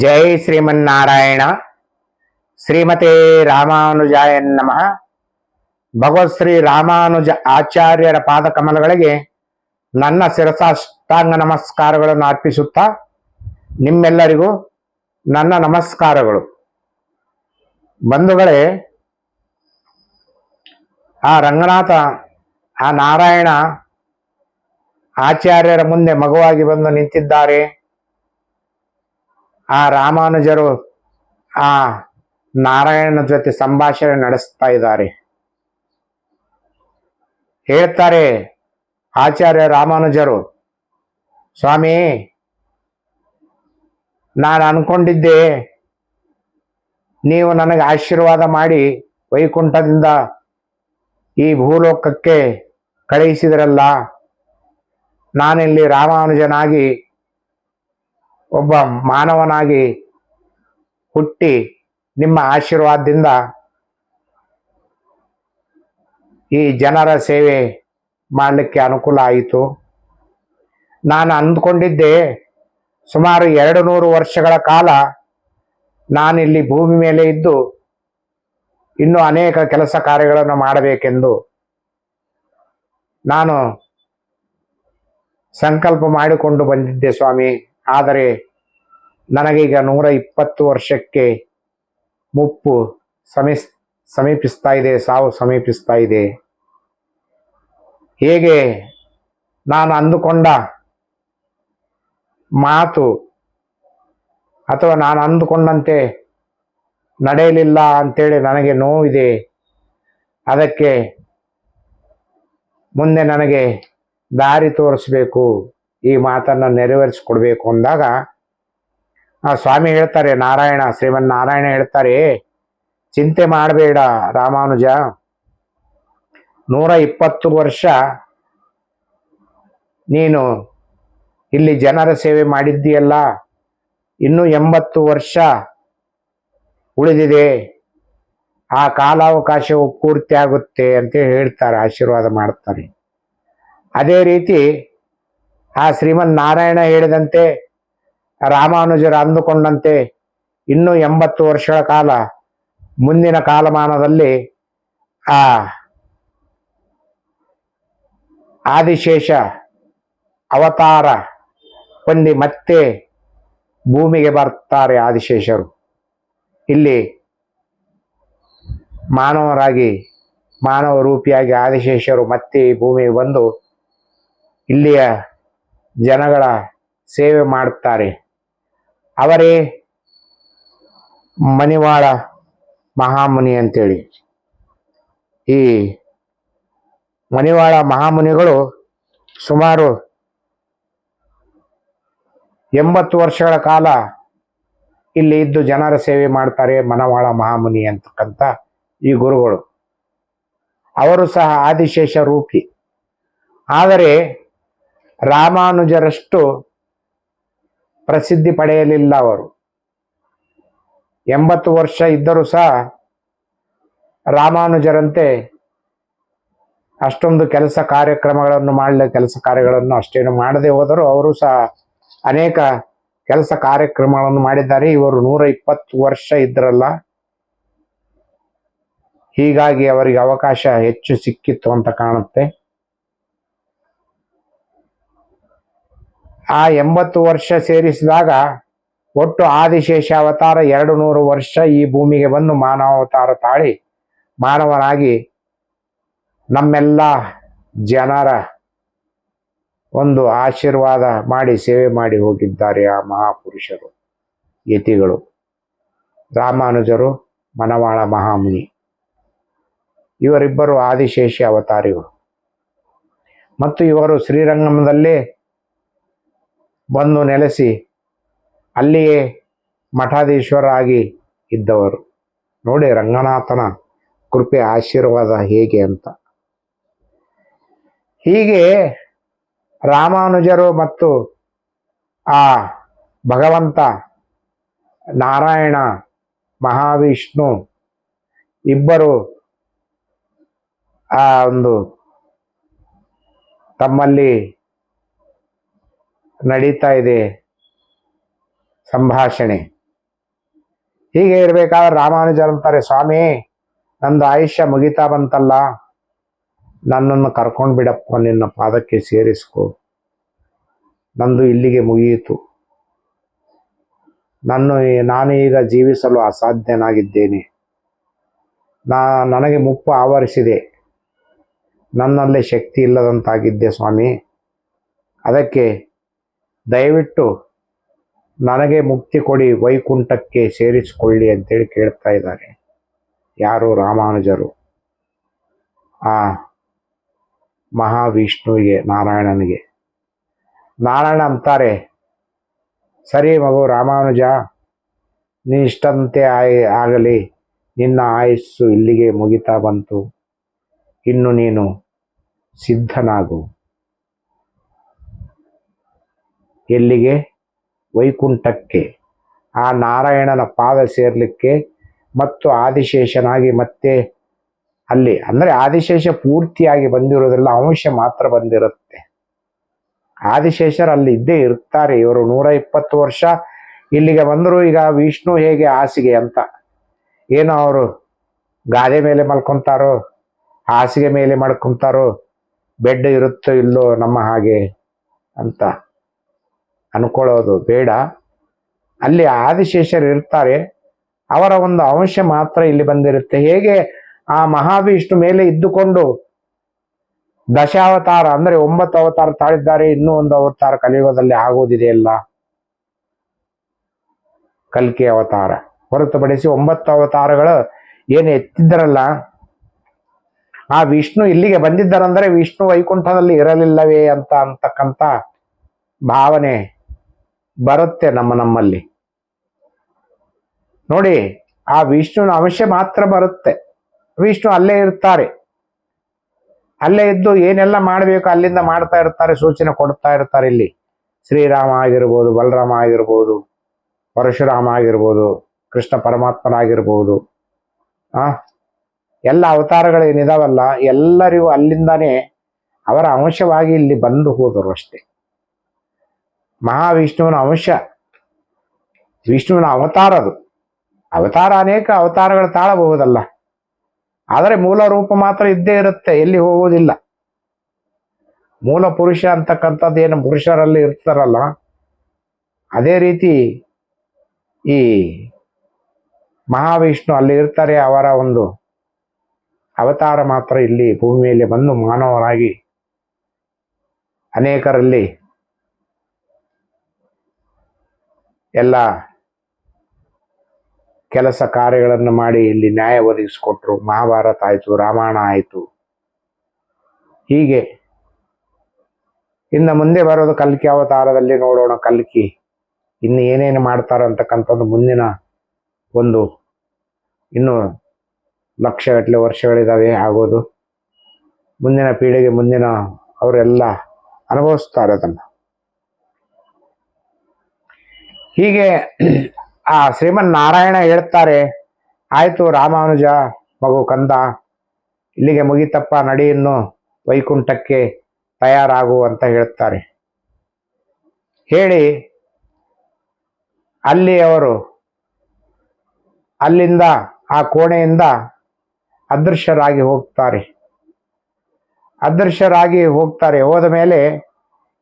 ಜೈ ಶ್ರೀಮನ್ನಾರಾಯಣ. ಶ್ರೀಮತಿ ರಾಮಾನುಜಾಯ ನಮಃ. ಭಗವತ್ ಶ್ರೀ ರಾಮಾನುಜ ಆಚಾರ್ಯರ ಪಾದಕಮಲಗಳಿಗೆ ನನ್ನ ಶಿರಸಾಷ್ಟಾಂಗ ನಮಸ್ಕಾರಗಳನ್ನು ಅರ್ಪಿಸುತ್ತಾ ನಿಮ್ಮೆಲ್ಲರಿಗೂ ನನ್ನ ನಮಸ್ಕಾರಗಳು. ಬಂಧುಗಳೇ, ಆ ರಂಗನಾಥ, ಆ ನಾರಾಯಣ ಆಚಾರ್ಯರ ಮುಂದೆ ಮಗುವಾಗಿ ಬಂದು ನಿಂತಿದ್ದಾರೆ. ಆ ರಾಮಾನುಜರು ಆ ನಾರಾಯಣನ ಜೊತೆ ಸಂಭಾಷಣೆ ನಡೆಸ್ತಾ ಇದ್ದಾರೆ. ಹೇಳ್ತಾರೆ ಆಚಾರ್ಯ ರಾಮಾನುಜರು, ಸ್ವಾಮಿ, ನಾನು ಅನ್ಕೊಂಡಿದ್ದೆ ನೀವು ನನಗೆ ಆಶೀರ್ವಾದ ಮಾಡಿ ವೈಕುಂಠದಿಂದ ಈ ಭೂಲೋಕಕ್ಕೆ ಕಳುಹಿಸಿದ್ರಲ್ಲ ನಾನಿಲ್ಲಿ ರಾಮಾನುಜನಾಗಿ ಒಬ್ಬ ಮಾನವನಾಗಿ ಹುಟ್ಟಿ ನಿಮ್ಮ ಆಶೀರ್ವಾದದಿಂದ ಈ ಜನರ ಸೇವೆ ಮಾಡಲಿಕ್ಕೆ ಅನುಕೂಲ ಆಯಿತು. ನಾನು ಅಂದ್ಕೊಂಡಿದ್ದೆ, ಸುಮಾರು ಎರಡು ನೂರು ವರ್ಷಗಳ ಕಾಲ ನಾನಿಲ್ಲಿ ಭೂಮಿ ಮೇಲೆ ಇದ್ದು, ಇನ್ನೂ ಅನೇಕ ಕೆಲಸ ಕಾರ್ಯಗಳನ್ನು ಮಾಡಬೇಕೆಂದು. ನಾನು ಸಂಕಲ್ಪ ಮಾಡಿಕೊಂಡು ಬಂದಿದ್ದೆ ಸ್ವಾಮಿ. ಆದರೆ ನನಗೀಗ ನೂರ ಇಪ್ಪತ್ತು ವರ್ಷಕ್ಕೆ ಮುಪ್ಪು ಸಮೀಸ್ ಸಮೀಪಿಸ್ತಾ ಇದೆ, ಸಾವು ಸಮೀಪಿಸ್ತಾ ಇದೆ. ಹೇಗೆ ನಾನು ಅಂದುಕೊಂಡ ಮಾತು ಅಥವಾ ನಾನು ಅಂದುಕೊಂಡಂತೆ ನಡೆಯಲಿಲ್ಲ ಅಂತೇಳಿ ನನಗೆ ನೋವಿದೆ ಅದಕ್ಕೆ ಮುಂದೆ ನನಗೆ ದಾರಿ ತೋರಿಸ್ಬೇಕು, ಈ ಮಾತನ್ನು ನೆರವೇರಿಸಿಕೊಡ್ಬೇಕು ಅಂದಾಗ ಆ ಸ್ವಾಮಿ ಹೇಳ್ತಾರೆ, ನಾರಾಯಣ ಶ್ರೀಮನ್ ನಾರಾಯಣ ಹೇಳ್ತಾರೆ, ಚಿಂತೆ ಮಾಡಬೇಡ ರಾಮಾನುಜ. ನೂರ ಇಪ್ಪತ್ತು ವರ್ಷ ನೀನು ಇಲ್ಲಿ ಜನರ ಸೇವೆ ಮಾಡಿದ್ದೀಯಲ್ಲ, ಇನ್ನೂ ಎಂಬತ್ತು ವರ್ಷ ಉಳಿದಿದೆ. ಆ ಕಾಲಾವಕಾಶವು ಪೂರ್ತಿ ಆಗುತ್ತೆ ಅಂತ ಹೇಳ್ತಾರೆ, ಆಶೀರ್ವಾದ ಮಾಡ್ತಾರೆ. ಅದೇ ರೀತಿ ಆ ಶ್ರೀಮನ್ ನಾರಾಯಣ ಹೇಳಿದಂತೆ ರಾಮಾನುಜರು ಅಂದುಕೊಂಡಂತೆ ಇನ್ನೂ ಎಂಬತ್ತು ವರ್ಷಗಳ ಕಾಲ ಮುಂದಿನ ಕಾಲಮಾನದಲ್ಲಿ ಆ ಆದಿಶೇಷ ಅವತಾರ ಹೊಂದಿ ಮತ್ತೆ ಭೂಮಿಗೆ ಬರ್ತಾರೆ ಆದಿಶೇಷರು. ಇಲ್ಲಿ ಮಾನವರಾಗಿ, ಮಾನವ ರೂಪಿಯಾಗಿ ಆದಿಶೇಷರು ಮತ್ತೆ ಭೂಮಿಗೆ ಬಂದು ಇಲ್ಲಿಯ ಜನಗಳ ಸೇವೆ ಮಾಡುತ್ತಾರೆ ಅವರೇ ಮಣಿವಾಳ ಮಹಾಮುನಿ ಅಂತೇಳಿ. ಈ ಮಣಿವಾಳ ಮಹಾಮುನಿಗಳು ಸುಮಾರು ಎಂಬತ್ತು ವರ್ಷಗಳ ಕಾಲ ಇಲ್ಲಿ ಇದ್ದು ಜನರ ಸೇವೆ ಮಾಡ್ತಾರೆ ಮನವಾಳ ಮಹಾಮುನಿ ಅಂತಕ್ಕಂಥ ಈ ಗುರುಗಳು. ಅವರು ಸಹ ಆದಿಶೇಷ ರೂಪಿ. ಆದರೆ ರಾಮಾನುಜರಷ್ಟು ಪ್ರಸಿದ್ಧಿ ಪಡೆಯಲಿಲ್ಲ ಅವರು. ಎಂಬತ್ತು ವರ್ಷ ಇದ್ದರೂ ಸಹ ರಾಮಾನುಜರಂತೆ ಅಷ್ಟೊಂದು ಕೆಲಸ ಕಾರ್ಯಕ್ರಮಗಳನ್ನು ಮಾಡಲಿ ಕೆಲಸ ಕಾರ್ಯಗಳನ್ನು ಅಷ್ಟೇನು ಮಾಡದೆ ಹೋದರೂ ಅವರು ಸಹ ಅನೇಕ ಕೆಲಸ ಕಾರ್ಯಕ್ರಮಗಳನ್ನು ಮಾಡಿದ್ದಾರೆ. ಇವರು ನೂರ ಇಪ್ಪತ್ತು ವರ್ಷ ಇದ್ರಲ್ಲ, ಹೀಗಾಗಿ ಅವರಿಗೆ ಅವಕಾಶ ಹೆಚ್ಚು ಸಿಕ್ಕಿತ್ತು ಅಂತ ಕಾಣುತ್ತೆ. ಆ ಎಂಬತ್ತು ವರ್ಷ ಸೇರಿಸಿದಾಗ ಒಟ್ಟು ಆದಿಶೇಷ ಅವತಾರ ಎರಡು ನೂರು ವರ್ಷ ಈ ಭೂಮಿಗೆ ಬಂದು ಮಾನವಾವತಾರ ತಾಳಿ ಮಾನವನಾಗಿ ನಮ್ಮೆಲ್ಲ ಜನರ ಒಂದು ಆಶೀರ್ವಾದ ಮಾಡಿ ಸೇವೆ ಮಾಡಿ ಹೋಗಿದ್ದಾರೆ ಆ ಮಹಾಪುರುಷರು, ಯತಿಗಳು. ರಾಮಾನುಜರು, ಮನವಾಳ ಮಹಾಮುನಿ. ಇವರಿಬ್ಬರು ಆದಿಶೇಷಿ ಅವತಾರಿಗಳು. ಮತ್ತು ಇವರು ಶ್ರೀರಂಗಮದಲ್ಲೇ ಬಂದು ನೆಲೆಸಿ ಅಲ್ಲಿಯೇ ಮಠಾಧೀಶ್ವರಾಗಿ ಇದ್ದವರು. ನೋಡಿ ರಂಗನಾಥನ ಕೃಪೆ, ಆಶೀರ್ವಾದ ಹೇಗೆ ಅಂತ. ಹೀಗೆ ರಾಮಾನುಜರು ಮತ್ತು ಆ ಭಗವಂತ, ನಾರಾಯಣ, ಮಹಾವಿಷ್ಣು ಇಬ್ಬರು ಆ ಒಂದು ತಮ್ಮಲ್ಲಿ ನಡೀತಾ ಇದೆ. ಸಂಭಾಷಣೆ. ಹೀಗೆ ಇರ್ಬೇಕಾದ್ರೆ ರಾಮಾನುಜ ಅಂತಾರೆ, ಸ್ವಾಮಿ, ನಂದು ಆಯುಷ್ಯ ಮುಗಿತಾ ಬಂತಲ್ಲ, ನನ್ನನ್ನು ಕರ್ಕೊಂಡು ಬಿಡಪ್ಪ, ನಿನ್ನ ಪಾದಕ್ಕೆ ಸೇರಿಸ್ಕೊ. ನಂದು ಇಲ್ಲಿಗೆ ಮುಗಿಯಿತು. ನನ್ನ ನಾನು ಈಗ ಜೀವಿಸಲು ಅಸಾಧ್ಯನಾಗಿದ್ದೇನೆ. ನಾ, ನನಗೆ ಮುಪ್ಪು ಆವರಿಸಿದೆ. ನನ್ನಲ್ಲಿ ಶಕ್ತಿ ಇಲ್ಲದಂತಾಗಿದ್ದೆ ಸ್ವಾಮಿ. ಅದಕ್ಕೆ ದಯವಿಟ್ಟು ನನಗೆ ಮುಕ್ತಿ ಕೊಡಿ, ವೈಕುಂಠಕ್ಕೆ ಸೇರಿಸಿಕೊಳ್ಳಿ ಅಂತೇಳಿ ಕೇಳ್ತಾ ಇದ್ದಾರೆ. ಯಾರು? ರಾಮಾನುಜರು. ಆ ಮಹಾವಿಷ್ಣುವಿಗೆ, ನಾರಾಯಣನಿಗೆ. ನಾರಾಯಣ ಅಂತಾರೆ, ಸರಿ ಮಗು ರಾಮಾನುಜ ನೀ ಇಷ್ಟಂತೆ ಆಯ್, ಆಗಲಿ. ನಿನ್ನ ಆಯಸ್ಸು ಇಲ್ಲಿಗೆ ಮುಗಿತಾ ಬಂತು. ಇನ್ನು ನೀನು ಸಿದ್ಧನಾಗು. ಎಲ್ಲಿಗೆ? ವೈಕುಂಠಕ್ಕೆ. ಆ ನಾರಾಯಣನ ಪಾದ ಸೇರಲಿಕ್ಕೆ ಮತ್ತು ಆದಿಶೇಷನಾಗಿ ಮತ್ತೆ ಅಲ್ಲಿ, ಅಂದರೆ ಆದಿಶೇಷ ಪೂರ್ತಿಯಾಗಿ ಬಂದಿರೋದ್ರಲ್ಲ ಅಂಶ ಮಾತ್ರ ಬಂದಿರುತ್ತೆ. ಆದಿಶೇಷರು ಅಲ್ಲಿ ಇದ್ದೇ ಇರ್ತಾರೆ ಇವರು ನೂರ ಇಪ್ಪತ್ತು ವರ್ಷ. ಇಲ್ಲಿಗೆ ಬಂದರು ಈಗ ವಿಷ್ಣು ಹೇಗೆ ಹಾಸಿಗೆ ಅಂತ. ಏನೋ ಅವರು ಗಾದೆ ಮೇಲೆ ಮಲ್ಕೊತಾರೋ, ಹಾಸಿಗೆ ಮೇಲೆ ಮಲ್ಕೊತಾರೋ, ಬೆಡ್ ಇರುತ್ತೋ ಇಲ್ಲೋ ನಮ್ಮ ಹಾಗೆ ಅಂತ. ಅನ್ಕೊಳ್ಳೋದು ಬೇಡ. ಅಲ್ಲಿ ಆದಿಶೇಷರು ಇರ್ತಾರೆ. ಅವರ ಒಂದು ಅಂಶ ಮಾತ್ರ ಇಲ್ಲಿ ಬಂದಿರುತ್ತೆ. ಹೇಗೆ ಆ ಮಹಾವಿಷ್ಣು ಮೇಲೆ ಇದ್ದುಕೊಂಡು ದಶಾವತಾರ, ಅಂದ್ರೆ ಒಂಬತ್ತು ಅವತಾರ ತಾಳಿದ್ದಾರೆ, ಇನ್ನೂ ಒಂದು ಅವತಾರ ಕಲಿಯುಗದಲ್ಲಿ ಆಗೋದಿದೆಯಲ್ಲ ಕಲ್ಕಿ ಅವತಾರ. ಹೊರತುಪಡಿಸಿ ಒಂಬತ್ತು ಅವತಾರಗಳು ಏನು ಎತ್ತಿದ್ದರಲ್ಲ? ಆ ವಿಷ್ಣು ಇಲ್ಲಿಗೆ ಬಂದಿದ್ದಾರಂದ್ರೆ ವಿಷ್ಣು ವೈಕುಂಠದಲ್ಲಿ ಇರಲಿಲ್ಲವೇ ಅಂತ ಅಂತಕ್ಕಂಥ ಭಾವನೆ. ಬರುತ್ತೆ ನಮ್ಮ ನಮ್ಮಲ್ಲಿ. ನೋಡಿ, ಆ ವಿಷ್ಣುವಿನ ಅಂಶ ಮಾತ್ರ ಬರುತ್ತೆ. ವಿಷ್ಣು ಅಲ್ಲೇ ಇರ್ತಾರೆ. ಅಲ್ಲೇ ಇದ್ದು ಏನೆಲ್ಲ ಮಾಡಬೇಕು ಅಲ್ಲಿಂದ ಮಾಡ್ತಾ ಇರ್ತಾರೆ, ಸೂಚನೆ ಕೊಡ್ತಾ ಇರ್ತಾರೆ ಇಲ್ಲಿ. ಶ್ರೀರಾಮ ಆಗಿರ್ಬೋದು, ಬಲರಾಮ ಆಗಿರ್ಬೋದು, ಪರಶುರಾಮ ಆಗಿರ್ಬೋದು, ಕೃಷ್ಣ ಪರಮಾತ್ಮನಾಗಿರ್ಬೋದು. ಆ, ಎಲ್ಲ ಅವತಾರಗಳು ಏನಿದಾವಲ್ಲ ಎಲ್ಲರಿಗೂ ಅಲ್ಲಿಂದಾನೇ ಅವರ ಅಂಶವಾಗಿ ಇಲ್ಲಿ ಬಂದು ಹೋದರು ಅಷ್ಟೇ. ಮಹಾವಿಷ್ಣುವಿನ ಅಂಶ. ವಿಷ್ಣುವಿನ ಅವತಾರ ಅದು. ಅವತಾರ ಅನೇಕ ಅವತಾರಗಳು ತಾಳಬಹುದಲ್ಲ. ಆದರೆ ಮೂಲ ರೂಪ ಮಾತ್ರ ಇದ್ದೇ ಇರುತ್ತೆ, ಎಲ್ಲಿ ಹೋಗುವುದಿಲ್ಲ. ಮೂಲ ಪುರುಷ ಅಂತಕ್ಕಂಥದ್ದು ಏನು ಪುರುಷರಲ್ಲಿ ಇರ್ತಾರಲ್ಲ, ಅದೇ ರೀತಿ ಈ ಮಹಾವಿಷ್ಣು ಅಲ್ಲಿ ಇರ್ತಾರೆ, ಅವರ ಒಂದು ಅವತಾರ ಮಾತ್ರ ಇಲ್ಲಿ ಭೂಮಿಯಲ್ಲಿ ಬಂದು ಮಾನವರಾಗಿ ಅನೇಕರಲ್ಲಿ ಎಲ್ಲ ಕೆಲಸ ಕಾರ್ಯಗಳನ್ನು ಮಾಡಿ ಇಲ್ಲಿ ನ್ಯಾಯ ಒದಗಿಸಿಕೊಟ್ರು. ಮಹಾಭಾರತ ಆಯಿತು, ರಾಮಾಯಣ ಆಯಿತು. ಹೀಗೆ ಇನ್ನು ಮುಂದೆ ಬರೋದು ಕಲ್ಕಿ ಅವತಾರದಲ್ಲಿ ನೋಡೋಣ. ಕಲ್ಕಿ ಇನ್ನು ಏನೇನು ಮಾಡ್ತಾರೆ ಅಂತಕ್ಕಂಥದ್ದು ಮುಂದಿನ ಒಂದು ಇನ್ನು ಲಕ್ಷಗಟ್ಟಲೆ ವರ್ಷಗಳಿದಾವೆ ಆಗೋದು. ಮುಂದಿನ ಪೀಳಿಗೆ ಮುಂದಿನ ಅವರೆಲ್ಲ ಅನುಭವಿಸ್ತಾರೆ ಅದನ್ನು. ಹೀಗೆ ಆ ಶ್ರೀಮನ್ ನಾರಾಯಣ ಹೇಳ್ತಾರೆ, ಆಯಿತು ರಾಮಾನುಜ, ಮಗು ಕಂದ, ಇಲ್ಲಿಗೆ ಮುಗಿತಪ್ಪ ನಡಿಯನ್ನು ವೈಕುಂಠಕ್ಕೆ ತಯಾರಾಗು ಅಂತ ಹೇಳ್ತಾರೆ. ಹೇಳಿ, ಅಲ್ಲಿ ಅವರು ಅಲ್ಲಿಂದ, ಆ ಕೋಣೆಯಿಂದ ಅದೃಶ್ಯರಾಗಿ ಹೋಗ್ತಾರೆ. ಅದೃಶ್ಯರಾಗಿ ಹೋಗ್ತಾರೆ. ಹೋದ ಮೇಲೆ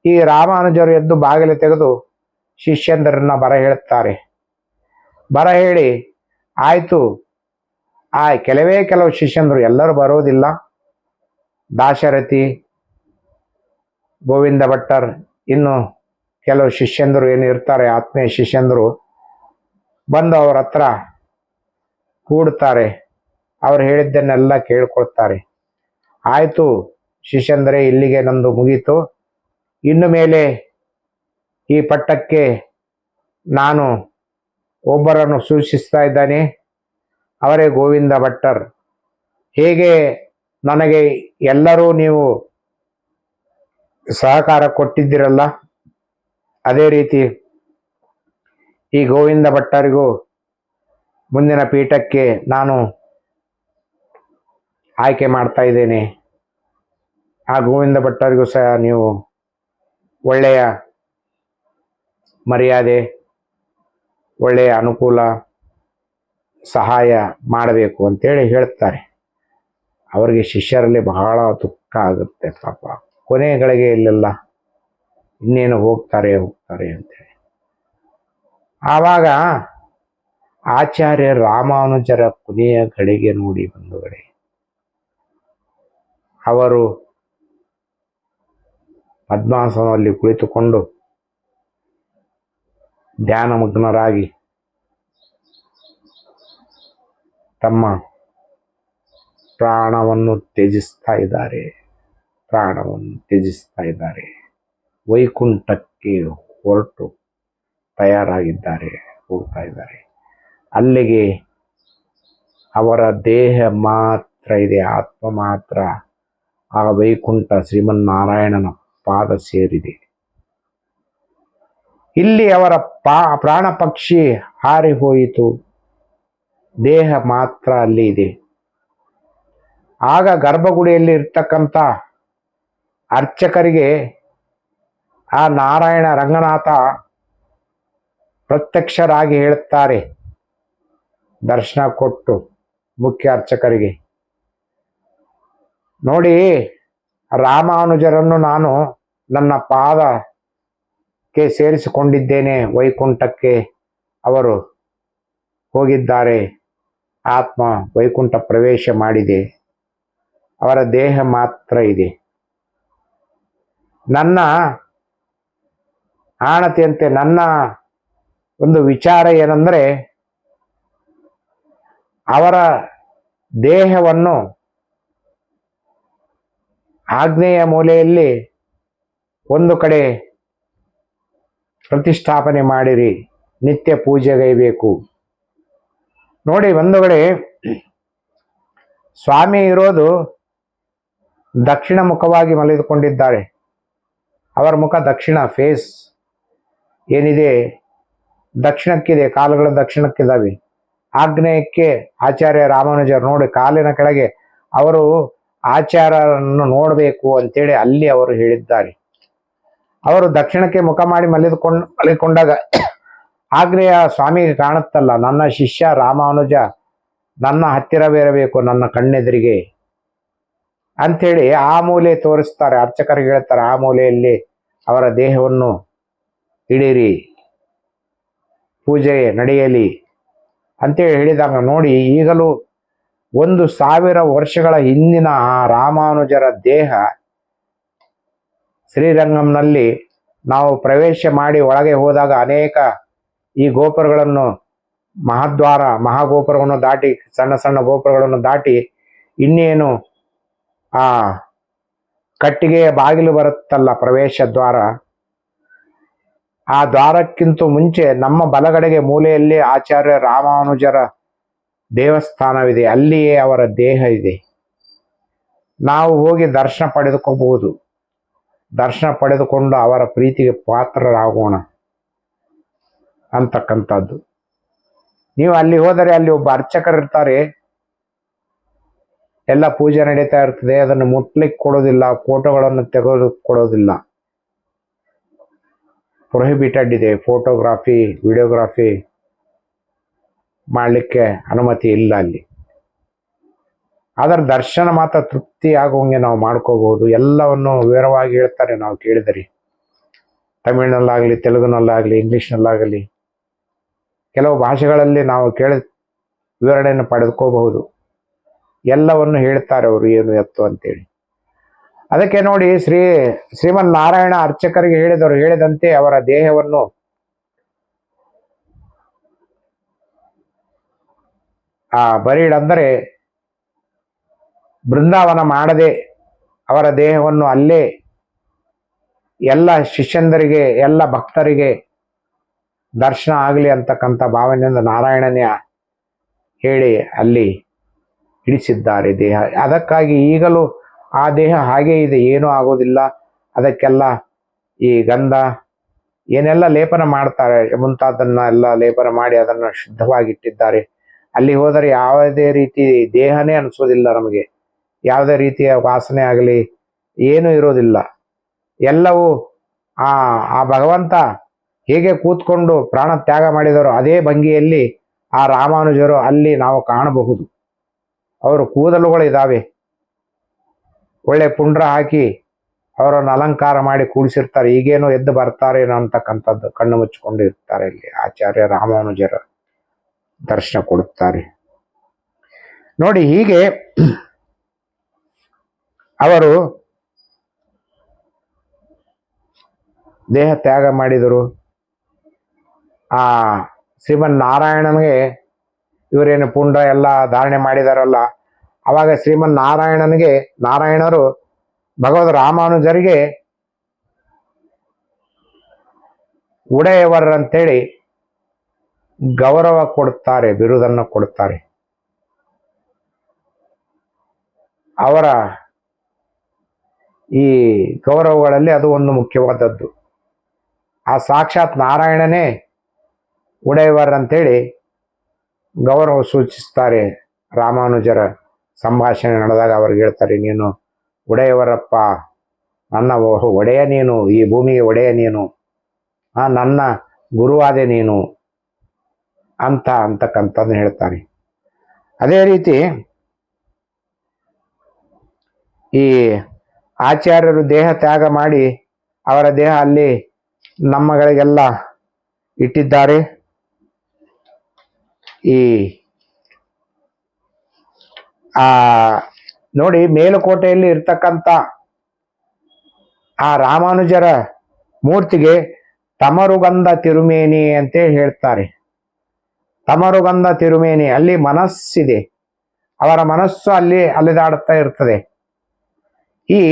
ಈ ರಾಮಾನುಜರು ಎದ್ದು ಬಾಗಿಲು ತೆಗೆದು ಶಿಷ್ಯಂದರನ್ನ ಬರ ಹೇಳುತ್ತಾರೆ. ಬರ ಹೇಳಿ, ಆಯಿತು ಆ ಕೆಲವೇ ಕೆಲವು ಶಿಷ್ಯಂದರು ಎಲ್ಲರೂ ಬರೋದಿಲ್ಲ ದಾಶರಥಿ, ಗೋವಿಂದ ಭಟ್ಟರ್, ಇನ್ನು ಕೆಲವು ಶಿಷ್ಯಂದರು ಏನು ಇರ್ತಾರೆ, ಆತ್ಮೀಯ ಶಿಷ್ಯಂದರು ಬಂದು ಅವರ ಹತ್ರ ಕೂಡ್ತಾರೆ ಅವ್ರು ಹೇಳಿದ್ದನ್ನೆಲ್ಲ ಕೇಳ್ಕೊಳ್ತಾರೆ. ಆಯಿತು, ಶಿಷ್ಯಂದರೆ ಇಲ್ಲಿಗೆ ನಂದು ಮುಗೀತು. ಇನ್ನು ಮೇಲೆ ಈ ಪಟ್ಟಕ್ಕೆ ನಾನು ಒಬ್ಬರನ್ನು ಸೂಚಿಸ್ತಾ ಇದ್ದಾನೆ. ಅವರೇ ಗೋವಿಂದ ಭಟ್ಟರ್. ಹೇಗೆ ನನಗೆ ಎಲ್ಲರೂ ನೀವು ಸಹಕಾರ ಕೊಟ್ಟಿದ್ದೀರಲ್ಲ? ಅದೇ ರೀತಿ ಈ ಗೋವಿಂದ ಭಟ್ಟರಿಗೂ ಮುಂದಿನ ಪೀಠಕ್ಕೆ ನಾನು ಆಯ್ಕೆ ಮಾಡ್ತಾ ಇದ್ದೇನೆ. ಆ ಗೋವಿಂದ ಭಟ್ಟರಿಗೂ ಸಹ ನೀವು ಒಳ್ಳೆಯ ಮರ್ಯಾದೆ, ಒಳ್ಳೆಯ ಅನುಕೂಲ, ಸಹಾಯ ಮಾಡಬೇಕು ಅಂತೇಳಿ ಹೇಳ್ತಾರೆ. ಅವರಿಗೆ ಶಿಷ್ಯರಲ್ಲಿ ಬಹಳ ದುಃಖ ಆಗುತ್ತೆ ಪಾಪ. ಕೊನೆಗಳಿಗೆ ಇಲ್ಲೆಲ್ಲ ಇನ್ನೇನು ಹೋಗ್ತಾರೆ ಹೋಗ್ತಾರೆ ಅಂತೇಳಿ. ಆವಾಗ ಆಚಾರ್ಯ ರಾಮಾನುಜರ ಕೊನೆಯ ಗಳಿಗೆ ನೋಡಿ ಬಂಧುಗಳೇ, ಅವರು ಪದ್ಮಾಸನದಲ್ಲಿ ಕುಳಿತುಕೊಂಡು ಧ್ಯಾನಮಗ್ನರಾಗಿ ತಮ್ಮ ಪ್ರಾಣವನ್ನು ತ್ಯಜಿಸ್ತಾ ಇದ್ದಾರೆ. ಪ್ರಾಣವನ್ನು ತ್ಯಜಿಸ್ತಾ ಇದ್ದಾರೆ. ವೈಕುಂಠಕ್ಕೆ ಹೊರಟು ತಯಾರಾಗಿದ್ದಾರೆ, ಹೋಗ್ತಾ ಇದ್ದಾರೆ. ಅಲ್ಲಿಗೆ ಅವರ ದೇಹ ಮಾತ್ರ ಇದೆ, ಆತ್ಮ ಮಾತ್ರ. ಆ ವೈಕುಂಠ ಶ್ರೀಮನ್ನಾರಾಯಣನ ಪಾದ ಸೇರಿದೆ. ಇಲ್ಲಿ ಅವರ ಪಾ, ಪ್ರಾಣ ಪಕ್ಷಿ ಹಾರಿ ದೇಹ ಮಾತ್ರ ಅಲ್ಲಿ ಇದೆ. ಆಗ ಗರ್ಭಗುಡಿಯಲ್ಲಿ ಇರ್ತಕ್ಕಂಥ ಅರ್ಚಕರಿಗೆ ಆ ನಾರಾಯಣ ರಂಗನಾಥ ಪ್ರತ್ಯಕ್ಷರಾಗಿ ಹೇಳುತ್ತಾರೆ, ದರ್ಶನ ಕೊಟ್ಟು ಮುಖ್ಯ ಅರ್ಚಕರಿಗೆ ನೋಡಿ, ರಾಮಾನುಜರನ್ನು ನಾನು ನನ್ನ ಪಾದಕ್ಕೆ ಸೇರಿಸಿಕೊಂಡಿದ್ದೇನೆ ವೈಕುಂಠಕ್ಕೆ. ಅವರು ಹೋಗಿದ್ದಾರೆ. ಆತ್ಮ ವೈಕುಂಠ ಪ್ರವೇಶ ಮಾಡಿದೆ. ಅವರ ದೇಹ ಮಾತ್ರ ಇದೆ. ನನ್ನ ಆಣತೆಯಂತೆ ನನ್ನ ಒಂದು ವಿಚಾರ ಏನಂದ್ರೆ, ಅವರ ದೇಹವನ್ನು ಆಗ್ನೇಯ ಮೂಲೆಯಲ್ಲಿ ಒಂದು ಕಡೆ ಪ್ರತಿಷ್ಠಾಪನೆ ಮಾಡಿರಿ. ನಿತ್ಯ ಪೂಜೆಗೈಬೇಕು. ನೋಡಿ ಬಂಧುಗಳೇ, ಸ್ವಾಮಿ ಇರೋದು ದಕ್ಷಿಣ ಮುಖವಾಗಿ ಮಲಿದುಕೊಂಡಿದ್ದಾರೆ. ಅವರ ಮುಖ ದಕ್ಷಿಣ ಫೇಸ್ ಏನಿದೆ? ದಕ್ಷಿಣಕ್ಕಿದೆ, ಕಾಲುಗಳು ದಕ್ಷಿಣಕ್ಕಿದ್ದಾವೆ ಆಗ್ನೇಯಕ್ಕೆ ಆಚಾರ್ಯ ರಾಮಾನುಜರು ನೋಡಿ, ಕಾಲಿನ ಕೆಳಗೆ ಅವರು ಆಚಾರ್ಯರನ್ನು ನೋಡಬೇಕು ಅಂತೇಳಿ ಅಲ್ಲಿ ಅವರು ಹೇಳಿದ್ದಾರೆ. ಅವರು ದಕ್ಷಿಣಕ್ಕೆ ಮುಖ ಮಾಡಿ ಮಲಿದುಕೊಂಡು ಮಲಿಕೊಂಡಾಗ ಆಗ್ನೇಯ ಸ್ವಾಮಿಗೆ ಕಾಣುತ್ತಲ್ಲ, ನನ್ನ ಶಿಷ್ಯ ರಾಮಾನುಜ, ನನ್ನ ಹತ್ತಿರವಿರಬೇಕು ನನ್ನ ಕಣ್ಣೆದುರಿಗೆ ಅಂಥೇಳಿ ಆ ಮೂಲೆ ತೋರಿಸ್ತಾರೆ. ಅರ್ಚಕರಿಗೆ ಹೇಳ್ತಾರೆ, ಆ ಮೂಲೆಯಲ್ಲಿ ಅವರ ದೇಹವನ್ನು ಇಡೀರಿ ಪೂಜೆ ನಡೆಯಲಿ ಅಂತೇಳಿ ಹೇಳಿದಾಗ, ನೋಡಿ ಈಗಲೂ ಒಂದು ಸಾವಿರ ವರ್ಷಗಳ ಹಿಂದಿನ ಆ ರಾಮಾನುಜರ ದೇಹ ಶ್ರೀರಂಗಂನಲ್ಲಿ ನಾವು ಪ್ರವೇಶ ಮಾಡಿ ಒಳಗೆ ಹೋದಾಗ ಅನೇಕ ಈ ಗೋಪುರಗಳನ್ನು ಮಹಾದ್ವಾರ, ಮಹಾಗೋಪುರವನ್ನು ದಾಟಿ, ಸಣ್ಣ ಸಣ್ಣ ಗೋಪುರಗಳನ್ನು ದಾಟಿ ಇನ್ನೇನು ಆ ಕಟ್ಟಿಗೆಯ ಬಾಗಿಲು ಬರುತ್ತಲ್ಲ ಪ್ರವೇಶ ದ್ವಾರ. ಆ ದ್ವಾರಕ್ಕಿಂತ ಮುಂಚೆ ನಮ್ಮ ಬಲಗಡೆಗೆ ಮೂಲೆಯಲ್ಲಿ ಆಚಾರ್ಯ ರಾಮಾನುಜರ ದೇವಸ್ಥಾನವಿದೆ. ಅಲ್ಲಿಯೇ ಅವರ ದೇಹ ಇದೆ. ನಾವು ಹೋಗಿ ದರ್ಶನ ಪಡೆದುಕೋಬಹುದು ದರ್ಶನ ಪಡೆದುಕೊಂಡು ಅವರ ಪ್ರೀತಿಗೆ ಪಾತ್ರರಾಗೋಣ ಅಂತಕ್ಕಂಥದ್ದು. ನೀವು ಅಲ್ಲಿ ಹೋದರೆ ಅಲ್ಲಿ ಒಬ್ಬ ಅರ್ಚಕರಿರ್ತಾರೆ ಎಲ್ಲ ಪೂಜೆ ನಡೀತಾ ಇರ್ತದೆ. ಅದನ್ನು ಮುಟ್ಲಿಕ್ಕೆ ಕೊಡೋದಿಲ್ಲ. ಫೋಟೋಗಳನ್ನು ತೆಗೆದು ಕೊಡೋದಿಲ್ಲ. ಪ್ರೊಹಿಬಿಟೆಡ್ ಇದೆ. ಫೋಟೋಗ್ರಾಫಿ, ವಿಡಿಯೋಗ್ರಾಫಿ ಮಾಡಲಿಕ್ಕೆ ಅನುಮತಿ ಇಲ್ಲ ಅಲ್ಲಿ. ಅದರ ದರ್ಶನ ಮಾತ್ರ ತೃಪ್ತಿ ಆಗುವಂಗೆ ನಾವು ಮಾಡ್ಕೋಬಹುದು. ಎಲ್ಲವನ್ನು ವಿವರವಾಗಿ ಹೇಳ್ತಾರೆ ನಾವು ಕೇಳಿದರೆ. ತಮಿಳಿನಲ್ಲಾಗಲಿ, ತೆಲುಗುನಲ್ಲಾಗಲಿ, ಇಂಗ್ಲೀಷ್ನಲ್ಲಾಗಲಿ. ಕೆಲವು ಭಾಷೆಗಳಲ್ಲಿ ನಾವು ಕೇಳಿ, ವಿವರಣೆಯನ್ನು ಪಡೆದುಕೋಬಹುದು. ಎಲ್ಲವನ್ನು ಹೇಳ್ತಾರೆ ಅವರು ಏನು ಎತ್ತು ಅಂತೇಳಿ. ಅದಕ್ಕೆ ನೋಡಿ ಶ್ರೀ ಶ್ರೀಮನ್ ನಾರಾಯಣ ಅರ್ಚಕರಿಗೆ ಹೇಳಿದವರು ಹೇಳಿದಂತೆ ಅವರ ದೇಹವನ್ನು ಆ ಬರೀಡ್ ಅಂದರೆ ಬೃಂದಾವನ ಮಾಡದೆ ಅವರ ದೇಹವನ್ನು ಅಲ್ಲೇ ಎಲ್ಲ ಶಿಷ್ಯಂದರಿಗೆ, ಎಲ್ಲ ಭಕ್ತರಿಗೆ ದರ್ಶನ ಆಗಲಿ ಅಂತಕ್ಕಂಥ ಭಾವನೆಯಿಂದ ನಾರಾಯಣನೇ ಹೇಳಿ ಅಲ್ಲಿ ಇಳಿಸಿದ್ದಾರೆ ದೇಹ. ಅದಕ್ಕಾಗಿ ಈಗಲೂ ಆ ದೇಹ ಹಾಗೇ ಇದೆ, ಏನೂ ಆಗೋದಿಲ್ಲ. ಅದಕ್ಕೆಲ್ಲ ಈ ಗಂಧ, ಏನೆಲ್ಲ ಲೇಪನ ಮಾಡ್ತಾರೆ, ಮುಂತಾದನ್ನ ಎಲ್ಲ ಲೇಪನ ಮಾಡಿ ಅದನ್ನು ಶುದ್ಧವಾಗಿಟ್ಟಿದ್ದಾರೆ. ಅಲ್ಲಿ ಹೋದರೆ ಯಾವುದೇ ರೀತಿ ದೇಹನೇ ಅನಿಸೋದಿಲ್ಲ ನಮಗೆ. ಯಾವುದೇ ರೀತಿಯ ವಾಸನೆ ಆಗಲಿ, ಏನೂ ಇರೋದಿಲ್ಲ. ಎಲ್ಲವೂ ಆ ಆ ಭಗವಂತ ಹೇಗೆ ಕೂತ್ಕೊಂಡು ಪ್ರಾಣ ತ್ಯಾಗ ಮಾಡಿದರೋ ಅದೇ ಭಂಗಿಯಲ್ಲಿ ಆ ರಾಮಾನುಜರು ಅಲ್ಲಿ ನಾವು ಕಾಣಬಹುದು. ಅವರು ಕೂದಲುಗಳು ಇದ್ದಾವೆ ಒಳ್ಳೆ ಪುಂಡ್ರ ಹಾಕಿ ಅವರನ್ನು ಅಲಂಕಾರ ಮಾಡಿ ಕೂಡಿಸಿರ್ತಾರೆ. ಈಗೇನು ಎದ್ದು ಬರ್ತಾರೇನೋ ಅಂತಕ್ಕಂಥದ್ದು ಕಣ್ಣು ಮುಚ್ಚಿಕೊಂಡು ಇರ್ತಾರೆ ಇಲ್ಲಿ ಆಚಾರ್ಯ ರಾಮಾನುಜರ ದರ್ಶನ ಕೊಡುತ್ತಾರೆ. ನೋಡಿ ಹೀಗೆ ಅವರು ದೇಹ ತ್ಯಾಗ ಮಾಡಿದರು. ಆ ಶ್ರೀಮನ್ ನಾರಾಯಣನಿಗೆ ಇವರೇನು ಪುಂಡ ಎಲ್ಲ ಧಾರಣೆ ಮಾಡಿದಾರಲ್ಲ, ಅವಾಗ ಶ್ರೀಮನ್ ನಾರಾಯಣನಿಗೆ ನಾರಾಯಣರು ಭಗವದ್ ರಾಮಾನುಜರಿಗೆ ಉಡೆಯವರಂತೇಳಿ ಗೌರವ ಕೊಡುತ್ತಾರೆ, ಬಿರುದನ್ನು ಕೊಡುತ್ತಾರೆ. ಅವರ ಈ ಗೌರವಗಳಲ್ಲಿ ಅದು ಒಂದು ಮುಖ್ಯವಾದದ್ದು. ಆ ಸಾಕ್ಷಾತ್ ನಾರಾಯಣನೇ ಉಡೆಯವರ್ ಅಂತೇಳಿ ಗೌರವ ಸೂಚಿಸ್ತಾರೆ. ರಾಮಾನುಜರ ಸಂಭಾಷಣೆ ನಡೆದಾಗ ಅವ್ರಿಗೆ ಹೇಳ್ತಾರೆ, ನೀನು ಒಡೆಯವರಪ್ಪ ನನ್ನ ಒಡೆಯ ನೀನು, ಈ ಭೂಮಿಗೆ ಒಡೆಯ ನೀನು, ಆ ನನ್ನ ಗುರುವಾದೆ ನೀನು ಅಂತ ಅಂತಕ್ಕಂಥದ್ದು ಹೇಳ್ತಾನೆ. ಅದೇ ರೀತಿ ಈ ಆಚಾರ್ಯರು ದೇಹ ತ್ಯಾಗ ಮಾಡಿ ಅವರ ದೇಹ ಅಲ್ಲಿ ನಮ್ಮಗಳಿಗೆಲ್ಲ ಇಟ್ಟಿದ್ದಾರೆ. ಈ ಆ ನೋಡಿ ಮೇಲುಕೋಟೆಯಲ್ಲಿ ಇರ್ತಕ್ಕಂಥ ಆ ರಾಮಾನುಜರ ಮೂರ್ತಿಗೆ ತಮರುಗಂಧ ತಿರುಮೇನಿ ಅಂತ ಹೇಳ್ತಾರೆ. ತಮರುಗಂಧ ತಿರುಮೇನಿ ಅಲ್ಲಿ ಮನಸ್ಸಿದೆ. ಅವರ ಮನಸ್ಸು ಅಲ್ಲಿ ಅಲೆದಾಡುತ್ತಾ ಇರ್ತದೆ. ಈ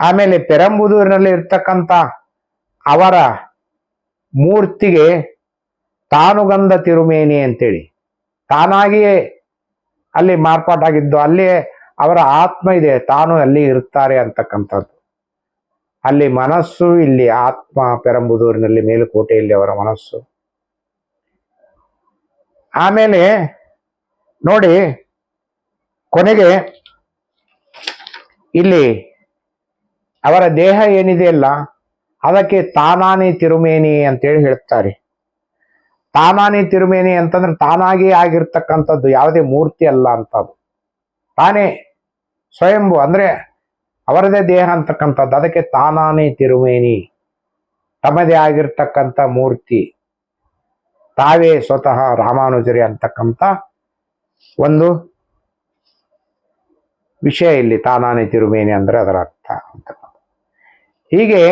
ಆಮೇಲೆ ಪೆರಂಬುದೂರಿನಲ್ಲಿ ಇರ್ತಕ್ಕಂಥ ಅವರ ಮೂರ್ತಿಗೆ ತಾನುಗಂಧ ತಿರುಮೇನಿ ಅಂತೇಳಿ. ತಾನಾಗಿಯೇ ಅಲ್ಲಿ ಮಾರ್ಪಾಟಾಗಿದ್ದು ಅಲ್ಲಿ ಅವರ ಆತ್ಮ ಇದೆ, ತಾನು ಅಲ್ಲಿ ಇರ್ತಾರೆ ಅಂತಕ್ಕಂಥದ್ದು. ಅಲ್ಲಿ ಮನಸ್ಸು, ಇಲ್ಲಿ ಆತ್ಮ ಪೆರಂಬುದೂರಿನಲ್ಲಿ ಮೇಲುಕೋಟೆಯಲ್ಲಿ ಅವರ ಮನಸ್ಸು. ಆಮೇಲೆ ನೋಡಿ ಕೊನೆಗೆ ಇಲ್ಲಿ ಅವರ ದೇಹ ಏನಿದೆಯಲ್ಲ ಅದಕ್ಕೆ ತಾನಾನಿ ತಿರುಮೇನಿ ಅಂತೇಳಿ ಹೇಳ್ತಾರೆ ತಾನಾನಿ ತಿರುಮೇನಿ ಅಂತಂದ್ರೆ ತಾನಾಗಿ ಆಗಿರ್ತಕ್ಕಂಥದ್ದು ಯಾವುದೇ ಮೂರ್ತಿ ಅಲ್ಲ ಅಂತ ಅದು ತಾನೇ ಸ್ವಯಂಭು ಅಂದ್ರೆ ಅವರದೇ ದೇಹ ಅಂತಕ್ಕಂಥದ್ದು, ಅದಕ್ಕೆ ತಾನಾನೇ ತಿರುಮೇನಿ. ತಮ್ಮದೇ ಆಗಿರ್ತಕ್ಕಂಥ ಮೂರ್ತಿ. ತಾವೇ ಸ್ವತಃ ರಾಮಾನುಜರಿ ಅಂತಕ್ಕಂಥ ಒಂದು ವಿಷಯ ಇಲ್ಲಿ ತಾನಾನೇ ತಿರುಮೇನೆ ಅಂದರೆ ಅದರ ಅರ್ಥ ಅಂತ. ಹೀಗೆ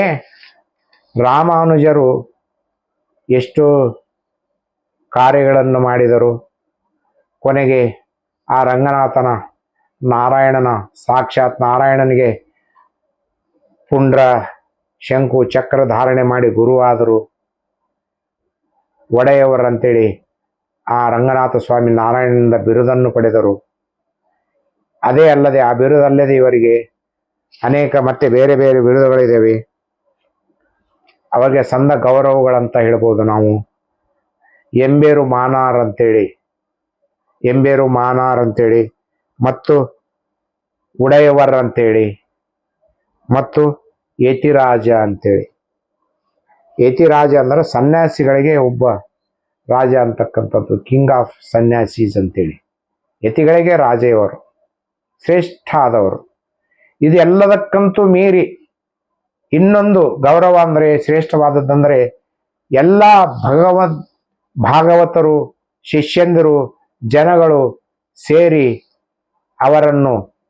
ರಾಮಾನುಜರು ಎಷ್ಟು ಕಾರ್ಯಗಳನ್ನು ಮಾಡಿದರು. ಕೊನೆಗೆ ಆ ರಂಗನಾಥನ ನಾರಾಯಣನ ಸಾಕ್ಷಾತ್ ನಾರಾಯಣನಿಗೆ ಪುಂಡ್ರ ಶಂಕು ಚಕ್ರ ಧಾರಣೆ ಮಾಡಿ ಗುರುವಾದರು. ಒಡೆಯವರಂತೇಳಿ ಆ ರಂಗನಾಥ ಸ್ವಾಮಿ ನಾರಾಯಣನಿಂದ ಬಿರುದನ್ನು ಪಡೆದರು. ಅದೇ ಅಲ್ಲದೆ ಆ ಬಿರುದಲ್ಲದೆ ಇವರಿಗೆ ಅನೇಕ ಮತ್ತೆ ಬೇರೆ ಬೇರೆ ಬಿರುದುಗಳಿದ್ದಾವೆ ಅವರಿಗೆ ಸಂದ ಗೌರವಗಳಂತ ಹೇಳ್ಬೋದು ನಾವು. ಎಂಬೇರು ಮಾನಾರ್ ಅಂತೇಳಿ ಎಂಬೇರು ಮಾನಾರ್ ಅಂತೇಳಿ ಮತ್ತು ಉಡೆಯವರ್ ಅಂತೇಳಿ ಮತ್ತು ಯತಿರಾಜ ಅಂತೇಳಿ. ಯತಿರಾಜ ಅಂದ್ರೆ ಸನ್ಯಾಸಿಗಳಿಗೆ ಒಬ್ಬ ರಾಜ ಅಂತಕ್ಕಂಥದ್ದು ಕಿಂಗ್ ಆಫ್ ಸನ್ಯಾಸೀಸ್ ಅಂತೇಳಿ. ಯತಿಗಳಿಗೆ ರಾಜೆಯವರು ಶ್ರೇಷ್ಠ ಆದವರು ಇದೆಲ್ಲದಕ್ಕಂತೂ ಮೀರಿ ಇನ್ನೊಂದು ಗೌರವ ಅಂದರೆ ಶ್ರೇಷ್ಠವಾದದ್ದಂದರೆ ಎಲ್ಲ ಭಗವದ್ ಭಾಗವತರು, ಶಿಷ್ಯಂದಿರು, ಜನಗಳು ಸೇರಿ ಅವರನ್ನು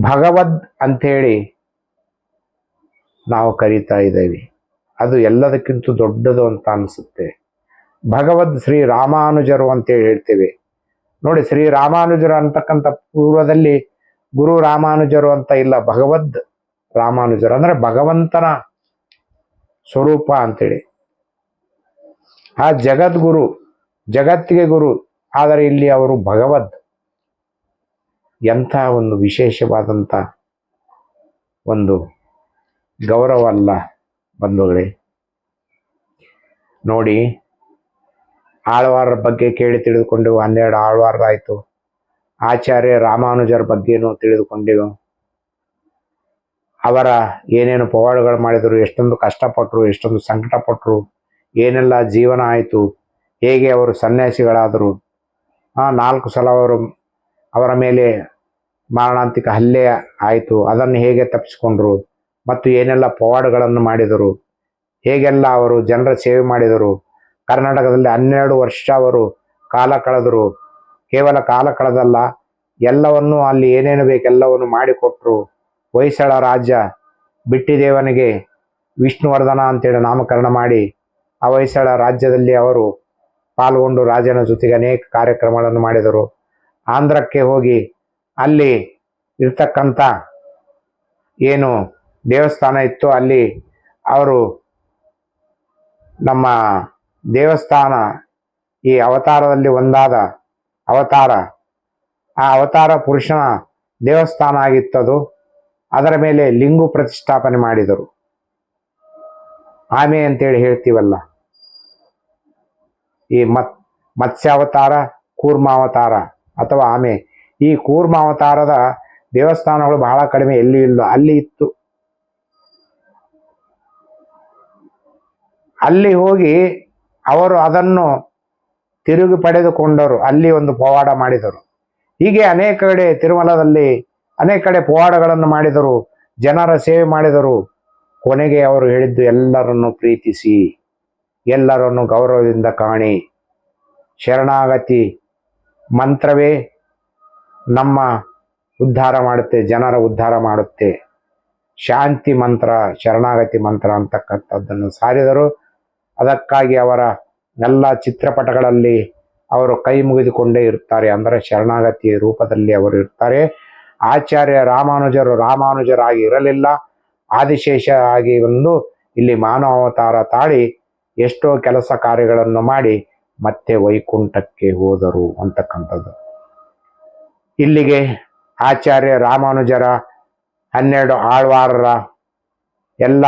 ಭಗವದ್ ಅಂಥೇಳಿ ನಾವು ಕರೀತಾ ಇದ್ದೇವೆ. ಅದು ಎಲ್ಲದಕ್ಕಿಂತ ದೊಡ್ಡದು ಅಂತ ಅನಿಸುತ್ತೆ. ಭಗವದ್ ಶ್ರೀ ರಾಮಾನುಜರು ಅಂತೇಳಿ ಹೇಳ್ತೇವೆ. ನೋಡಿ ಶ್ರೀ ರಾಮಾನುಜರು ಅಂತಕ್ಕಂಥ ಪೂರ್ವದಲ್ಲಿ ಗುರು ರಾಮಾನುಜರು ಅಂತ ಇಲ್ಲ, ಭಗವದ್ ರಾಮಾನುಜರು. ಅಂದ್ರೆ ಭಗವಂತನ ಸ್ವರೂಪ ಅಂತೇಳಿ. ಆ ಜಗದ್ಗುರು, ಜಗತ್ತಿಗೆ ಗುರು, ಆದರೆ ಇಲ್ಲಿ ಅವರು ಭಗವದ್. ಎಂಥ ಒಂದು ವಿಶೇಷವಾದಂಥ ಒಂದು ಗೌರವ ಅಲ್ಲ ಬಂಧುಗಳೇ. ನೋಡಿ ಆಳ್ವಾರ ಬಗ್ಗೆ ಕೇಳಿ ತಿಳಿದುಕೊಂಡು ಹನ್ನೆರಡು ಆಳ್ವಾರದಾಯಿತು. ಆಚಾರ್ಯ ರಾಮಾನುಜರ ಬಗ್ಗೆನೂ ತಿಳಿದುಕೊಂಡೆವು. ಅವರ ಏನೇನು ಪವಾಡಗಳು ಮಾಡಿದರು, ಎಷ್ಟೊಂದು ಕಷ್ಟಪಟ್ಟರು, ಎಷ್ಟೊಂದು ಸಂಕಟಪಟ್ಟರು, ಏನೆಲ್ಲ ಜೀವನ ಆಯಿತು, ಹೇಗೆ ಅವರು ಸನ್ಯಾಸಿಗಳಾದರು. ಆ ನಾಲ್ಕು ಸಲ ಅವರು ಅವರ ಮೇಲೆ ಮಾರಣಾಂತಿಕ ಹಲ್ಲೆ ಆಯಿತು. ಅದನ್ನು ಹೇಗೆ ತಪ್ಪಿಸಿಕೊಂಡ್ರು ಮತ್ತು ಏನೆಲ್ಲ ಪವಾಡಗಳನ್ನು ಮಾಡಿದರು, ಹೇಗೆಲ್ಲ ಅವರು ಜನರ ಸೇವೆ ಮಾಡಿದರು. ಕರ್ನಾಟಕದಲ್ಲಿ ಹನ್ನೆರಡು ವರ್ಷ ಅವರು ಕಾಲ ಕಳೆದರು. ಕೇವಲ ಕಾಲ ಕಳೆದಲ್ಲ, ಎಲ್ಲವನ್ನೂ ಅಲ್ಲಿ ಏನೇನು ಬೇಕೆಲ್ಲವನ್ನು ಮಾಡಿಕೊಟ್ರು. ಹೊಯ್ಸಳ ರಾಜ್ಯ ಬಿಟ್ಟಿದೇವನಿಗೆ ವಿಷ್ಣುವರ್ಧನ ಅಂತೇಳಿ ನಾಮಕರಣ ಮಾಡಿ, ಆ ಹೊಯ್ಸಳ ರಾಜ್ಯದಲ್ಲಿ ಅವರು ಪಾಲ್ಗೊಂಡು ರಾಜನ ಜೊತೆಗೆ ಅನೇಕ ಕಾರ್ಯಕ್ರಮಗಳನ್ನು ಮಾಡಿದರು. ಆಂಧ್ರಕ್ಕೆ ಹೋಗಿ ಅಲ್ಲಿ ಇರ್ತಕ್ಕಂಥ ಏನು ದೇವಸ್ಥಾನ ಇತ್ತು ಅಲ್ಲಿ ಅವರು ನಮ್ಮ ದೇವಸ್ಥಾನ ಈ ಅವತಾರದಲ್ಲಿ ಒಂದಾದ ಅವತಾರ. ಆ ಅವತಾರ ಪುರುಷನ ದೇವಸ್ಥಾನ ಆಗಿತ್ತದು. ಅದರ ಮೇಲೆ ಲಿಂಗು ಪ್ರತಿಷ್ಠಾಪನೆ ಮಾಡಿದರು. ಆಮೆ ಅಂತೇಳಿ ಹೇಳ್ತೀವಲ್ಲ. ಈ ಮತ್, ಮತ್ಸ್ಯಾವತಾರ, ಕೂರ್ಮಾವತಾರ ಅಥವಾ ಆಮೆ. ಈ ಕೂರ್ಮಾವತಾರದ ದೇವಸ್ಥಾನಗಳು ಬಹಳ ಕಡಿಮೆ ಎಲ್ಲಿ ಇಲ್ಲ ಅಲ್ಲಿ ಇತ್ತು. ಅಲ್ಲಿ ಹೋಗಿ ಅವರು ಅದನ್ನು ತಿರುಗಿ ಪಡೆದುಕೊಂಡರು, ಅಲ್ಲಿ ಒಂದು ಪವಾಡ ಮಾಡಿದರು. ಹೀಗೆ ಅನೇಕ ಕಡೆ ತಿರುಮಲದಲ್ಲಿ ಅನೇಕ ಕಡೆ ಪವಾಡಗಳನ್ನು ಮಾಡಿದರು, ಜನರ ಸೇವೆ ಮಾಡಿದರು. ಕೊನೆಗೆ ಅವರು ಹೇಳಿದ್ದು, ಎಲ್ಲರನ್ನು ಪ್ರೀತಿಸಿ, ಎಲ್ಲರನ್ನು ಗೌರವದಿಂದ ಕಾಣಿ. ಶರಣಾಗತಿ ಮಂತ್ರವೇ, ನಮ್ಮ ಉದ್ಧಾರ ಮಾಡುತ್ತೆ, ಜನರ ಉದ್ಧಾರ ಮಾಡುತ್ತೆ. ಶಾಂತಿ ಮಂತ್ರ, ಶರಣಾಗತಿ ಮಂತ್ರ ಅಂತಕ್ಕಂಥದ್ದನ್ನು ಸಾರಿದರು. ಅದಕ್ಕಾಗಿ ಅವರ ಎಲ್ಲ ಚಿತ್ರಪಟಗಳಲ್ಲಿ ಅವರು ಕೈ ಮುಗಿದುಕೊಂಡೇ ಇರ್ತಾರೆ ಅಂದರೆ ಶರಣಾಗತಿ ರೂಪದಲ್ಲಿ ಅವರು ಇರ್ತಾರೆ ಆಚಾರ್ಯ ರಾಮಾನುಜರು ರಾಮಾನುಜರಾಗಿ ಇರಲಿಲ್ಲ. ಆದಿಶೇಷ ಆಗಿ ಬಂದು ಇಲ್ಲಿ ಮಾನವ ಅವತಾರ ತಾಳಿ ಎಷ್ಟೋ ಕೆಲಸ ಕಾರ್ಯಗಳನ್ನು ಮಾಡಿ ಮತ್ತೆ ವೈಕುಂಠಕ್ಕೆ ಹೋದರು ಅಂತಕ್ಕಂಥದ್ದು. ಇಲ್ಲಿಗೆ ಆಚಾರ್ಯ ರಾಮಾನುಜರ ಹನ್ನೆರಡು ಆಳ್ವಾರರ ಎಲ್ಲ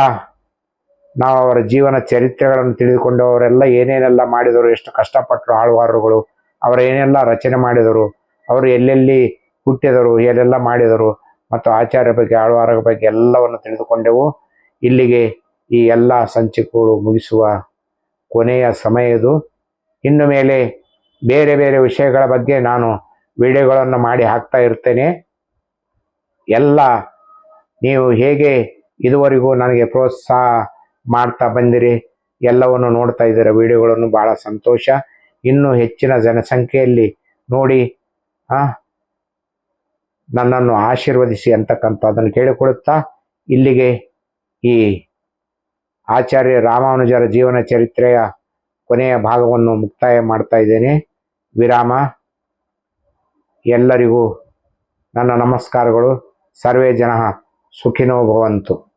ನಾವು ಅವರ ಜೀವನ ಚರಿತ್ರೆಗಳನ್ನು ತಿಳಿದುಕೊಂಡು ಅವರೆಲ್ಲ ಏನೇನೆಲ್ಲ ಮಾಡಿದರು, ಎಷ್ಟು ಕಷ್ಟಪಟ್ಟರು ಆಳ್ವಾರರುಗಳು ಅವರು ಏನೆಲ್ಲ ರಚನೆ ಮಾಡಿದರು, ಅವರು ಎಲ್ಲೆಲ್ಲಿ ಹುಟ್ಟಿದರು, ಏನೆಲ್ಲ ಮಾಡಿದರು ಮತ್ತು ಆಚಾರ್ಯ ಬಗ್ಗೆ ಆಳ್ವಾರ ಬಗ್ಗೆ ಎಲ್ಲವನ್ನು ತಿಳಿದುಕೊಂಡೆವು. ಇಲ್ಲಿಗೆ ಈ ಎಲ್ಲ ಸಂಚಿಕೆಗಳು ಮುಗಿಸುವ ಕೊನೆಯ ಸಮಯ ಇದು ಇನ್ನು ಮೇಲೆ ಬೇರೆ ಬೇರೆ ವಿಷಯಗಳ ಬಗ್ಗೆ ನಾನು ವಿಡಿಯೋಗಳನ್ನು ಮಾಡಿ ಹಾಕ್ತಾ ಇರ್ತೇನೆ. ಎಲ್ಲ ನೀವು ಹೇಗೆ ಇದುವರೆಗೂ ನನಗೆ ಪ್ರೋತ್ಸಾಹ ಮಾಡ್ತಾ ಬಂದಿರಿ. ಎಲ್ಲವನ್ನು ನೋಡ್ತಾ ಇದ್ದೀರ. ವಿಡಿಯೋಗಳನ್ನು ಭಾಳ ಸಂತೋಷ. ಇನ್ನೂ ಹೆಚ್ಚಿನ ಜನಸಂಖ್ಯೆಯಲ್ಲಿ ನೋಡಿ ನನ್ನನ್ನು ಆಶೀರ್ವದಿಸಿ ಅಂತಕ್ಕಂಥದ್ದನ್ನು ಕೇಳಿಕೊಳ್ಳುತ್ತಾ, ಇಲ್ಲಿಗೆ ಈ ಆಚಾರ್ಯ ರಾಮಾನುಜರ ಜೀವನ ಚರಿತ್ರೆಯ ಕೊನೆಯ ಭಾಗವನ್ನು ಮುಕ್ತಾಯ ಮಾಡ್ತಾ ಇದ್ದೇನೆ. ವಿರಾಮ. ಎಲ್ಲರಿಗೂ ನನ್ನ ನಮಸ್ಕಾರಗಳು. ಸರ್ವೇ ಜನ ಸುಖಿನೋ ಭವಂತು.